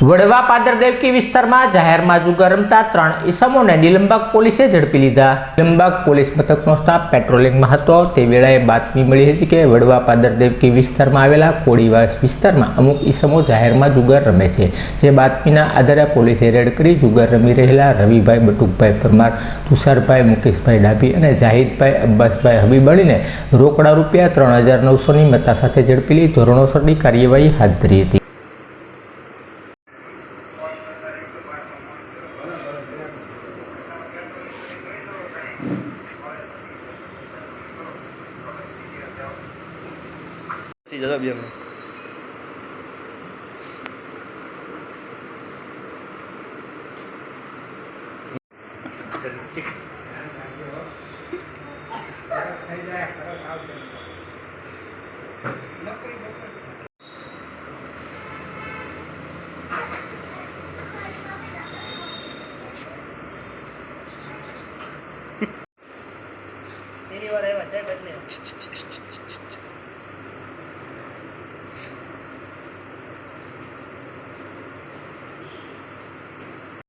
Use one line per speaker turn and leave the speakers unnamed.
વડવા પાદર દેવકી વિસ્તારમાં જાહેરમાં જુગાર રમતા ત્રણ ઈસમોને નિલંબક પોલીસે ઝડપી લીધા. નિલંબક પોલીસ મથકનો સ્ટાફ પેટ્રોલિંગમાં હતો. તે વેળાએ બાતમી મળી હતી કે વડવા પાદર દેવકી વિસ્તારમાં આવેલા કોળીવાસ વિસ્તારમાં અમુક ઈસમો જાહેરમાં જુગાર રમે છે. જે બાતમીના આધારે પોલીસે રેડ કરી જુગાર રમી રહેલા રવિભાઈ બટુકભાઈ પરમાર, તુષારભાઈ મુકેશભાઈ ડાભી અને જાહિદભાઈ અબ્બાસભાઈ હબીબ અલીને રોકડા રૂપિયા ત્રણ હજાર નવસોની મત્તા સાથે ઝડપી લઈ ધોરણોસરની કાર્યવાહી હાથ ધરી હતી.
chị rất là biển Hãy subscribe cho kênh Ghiền Mì
Gõ Để không bỏ lỡ những video hấp dẫn
તેની વાર આવ્યા છે બદલે